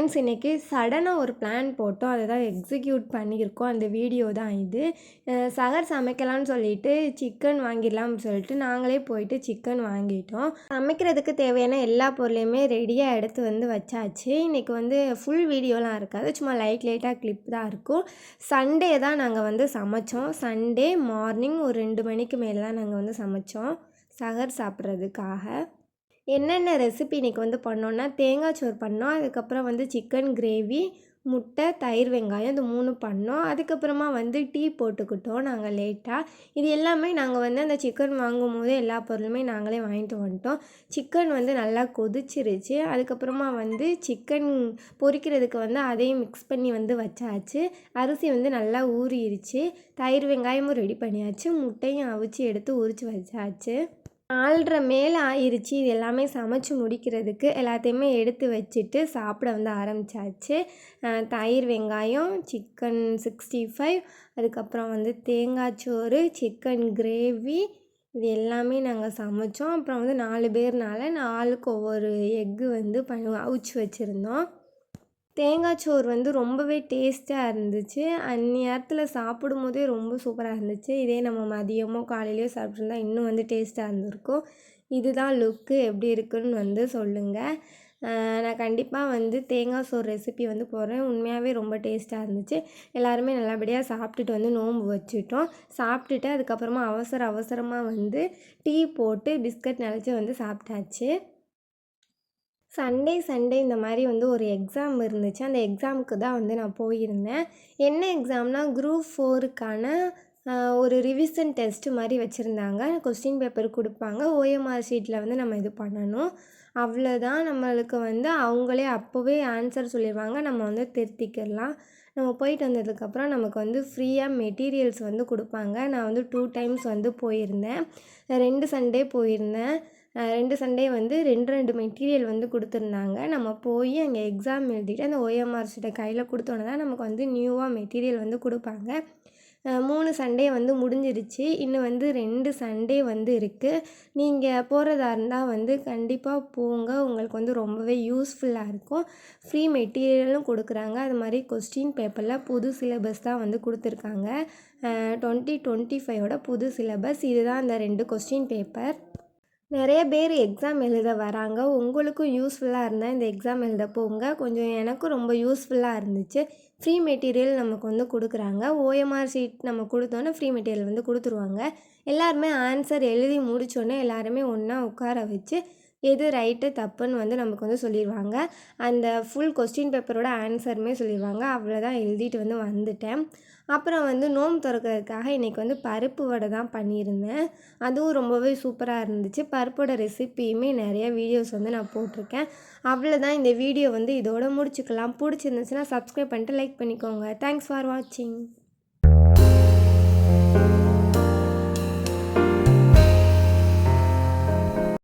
Friends இன்றைக்கி சடனாக ஒரு பிளான் போட்டோம் அதை தான் எக்ஸிக்யூட் பண்ணியிருக்கோம். அந்த வீடியோ தான் இது. சகர் சமைக்கலாம்னு சொல்லிட்டு சிக்கன் வாங்கிடலாம்னு சொல்லிட்டு நாங்களே போயிட்டு சிக்கன் வாங்கிட்டோம். சமைக்கிறதுக்கு தேவையான எல்லா பொருளையுமே ரெடியாக எடுத்து வந்து வச்சாச்சு. இன்றைக்கி வந்து ஃபுல் வீடியோலாம் இருக்காது. சும்மா லைட் லைட்டாக கிளிப் தான் இருக்கும். சண்டே தான் நாங்கள் வந்து சமைச்சோம். சண்டே மார்னிங் ஒரு ரெண்டு மணிக்கு மேலே தான் நாங்கள் வந்து சமைச்சோம். சகர் சாப்பிட்றதுக்காக. என்னென்ன ரெசிபி இன்றைக்கி வந்து பண்ணோன்னா தேங்காய் சோறு பண்ணோம். அதுக்கப்புறம் வந்து சிக்கன் கிரேவி முட்டை தயிர் வெங்காயம் இது மூணு பண்ணோம். அதுக்கப்புறமா வந்து டீ போட்டுக்கிட்டோம் நாங்கள் லேட்டாக இது எல்லாமே நாங்கள் வந்து அந்த சிக்கன் வாங்கும் போது எல்லா பொருளுமே நாங்களே வாங்கிட்டு வந்துட்டோம். சிக்கன் வந்து நல்லா கொதிச்சிருச்சு. அதுக்கப்புறமா வந்து சிக்கன் பொரிக்கிறதுக்கு வந்து அதையும் மிக்ஸ் பண்ணி வந்து வச்சாச்சு. அரிசி வந்து நல்லா ஊறிடுச்சு தயிர் வெங்காயமும் ரெடி பண்ணியாச்சு. முட்டையும் அவிச்சு எடுத்து உரித்து வச்சாச்சு. நாலரை மேல் ஆயிடுச்சு இது எல்லாமே சமைச்சு முடிக்கிறதுக்கு எல்லாத்தையுமே எடுத்து வச்சுட்டு சாப்பிட வந்து ஆரம்பித்தாச்சு தயிர் வெங்காயம் சிக்கன் சிக்ஸ்டி ஃபைவ் அதுக்கப்புறம் வந்து தேங்காய் சோறு சிக்கன் கிரேவி இது எல்லாமே நாங்கள் சமைச்சோம். அப்புறம் வந்து நாலு பேர்னால நாலுக்கு ஒவ்வொரு எக்கு வந்து ப அவிச்சு வச்சுருந்தோம். தேங்காய் சோறு வந்து ரொம்பவே டேஸ்ட்டாக இருந்துச்சு. அந்நேரத்தில் சாப்பிடும் போதே ரொம்ப சூப்பராக இருந்துச்சு. இதே நம்ம மதியமோ காலையிலையோ சாப்பிட்ருந்தா இன்னும் வந்து டேஸ்ட்டாக இருந்திருக்கும். இதுதான் லுக்கு எப்படி இருக்குன்னு வந்து சொல்லுங்கள் நான் கண்டிப்பாக வந்து தேங்காய் சோறு ரெசிபி வந்து போடுறேன். உண்மையாகவே ரொம்ப டேஸ்ட்டாக இருந்துச்சு. எல்லாருமே நல்லபடியாக சாப்பிட்டுட்டு வந்து நோன்பு வச்சுட்டோம். சாப்பிட்டுட்டு அதுக்கப்புறமா அவசர அவசரமாக வந்து டீ போட்டு பிஸ்கட் நினச்சி வந்து சாப்பிட்டாச்சு. சண்டே சண்டே இந்த மாதிரி வந்து ஒரு எக்ஸாம் இருந்துச்சு. அந்த எக்ஸாமுக்கு தான் வந்து நான் போயிருந்தேன். என்ன எக்ஸாம்னால் குரூப் ஃபோருக்கான ஒரு ரிவிஷன் டெஸ்ட்டு மாதிரி வச்சுருந்தாங்க. கொஸ்டின் பேப்பர் கொடுப்பாங்க. ஓஎம்ஆர் ஷீட்டில் வந்து நம்ம இது பண்ணணும். அவ்வளோதான் நம்மளுக்கு வந்து அவங்களே அப்போவே ஆன்சர் சொல்லிடுவாங்க நம்ம வந்து திருத்திக்கிடலாம். நம்ம போயிட்டு வந்ததுக்கப்புறம் நமக்கு வந்து ஃப்ரீயாக மெட்டீரியல்ஸ் வந்து கொடுப்பாங்க. நான் வந்து டூ டைம்ஸ் வந்து போயிருந்தேன். ரெண்டு சண்டே போயிருந்தேன். ரெண்டு சண்டே வந்து ரெண்டு ரெண்டு மெட்டீரியல் வந்து கொடுத்துருந்தாங்க. நம்ம போய் அங்கே எக்ஸாம் எழுதிட்டு அந்த ஓஎம்ஆர் கையில் கொடுத்தோன்னே தான் நமக்கு வந்து நியூவாக மெட்டீரியல் வந்து கொடுப்பாங்க. மூணு சண்டே வந்து முடிஞ்சிருச்சு. இன்னும் வந்து ரெண்டு சண்டே வந்து இருக்குது நீங்கள் போகிறதா இருந்தால் வந்து கண்டிப்பாக போங்க. உங்களுக்கு வந்து ரொம்பவே யூஸ்ஃபுல்லாக இருக்கும். ஃப்ரீ மெட்டீரியலும் கொடுக்குறாங்க. அது மாதிரி கொஸ்டின் பேப்பரில் புது சிலபஸ் தான் வந்து கொடுத்துருக்காங்க. டுவெண்ட்டி டுவெண்ட்டி ஃபைவோட புது சிலபஸ் இதுதான் அந்த ரெண்டு கொஸ்டின் பேப்பர் நிறைய பேர் எக்ஸாம் எழுத வராங்க. உங்களுக்கும் யூஸ்ஃபுல்லாக இருந்தால் இந்த எக்ஸாம் எழுத போங்க. கொஞ்சம் எனக்கும் ரொம்ப யூஸ்ஃபுல்லாக இருந்துச்சு. ஃப்ரீ மெட்டீரியல் நமக்கு வந்து கொடுக்குறாங்க. ஓஎம்ஆர் ஷீட் நம்ம கொடுத்தோன்னே ஃப்ரீ மெட்டீரியல் வந்து கொடுத்துருவாங்க. எல்லாருமே ஆன்சர் எழுதி முடித்தோன்னே எல்லாருமே ஒன்றா உட்கார வச்சு எது ரைட்டு தப்புன்னு வந்து நமக்கு வந்து சொல்லிடுவாங்க அந்த ஃபுல் கொஸ்டின் பேப்பரோட ஆன்சருமே சொல்லிடுவாங்க அவ்வளோதான் எழுதிட்டு வந்து வந்துட்டேன். அப்புறம் வந்து நோம் திறக்கிறதுக்காக இன்றைக்கி வந்து பருப்பு வடை தான் பண்ணியிருந்தேன். அதுவும் ரொம்பவே சூப்பராக இருந்துச்சு. பருப்போட ரெசிப்பியுமே நிறைய வீடியோஸ் வந்து நான் போட்டிருக்கேன். அவ்வளோதான் இந்த வீடியோ வந்து இதோட முடிச்சுக்கலாம். பிடிச்சிருந்துச்சுன்னா சப்ஸ்கிரைப் பண்ணிட்டு லைக் பண்ணிக்கோங்க. தேங்க்ஸ் ஃபார் வாட்சிங்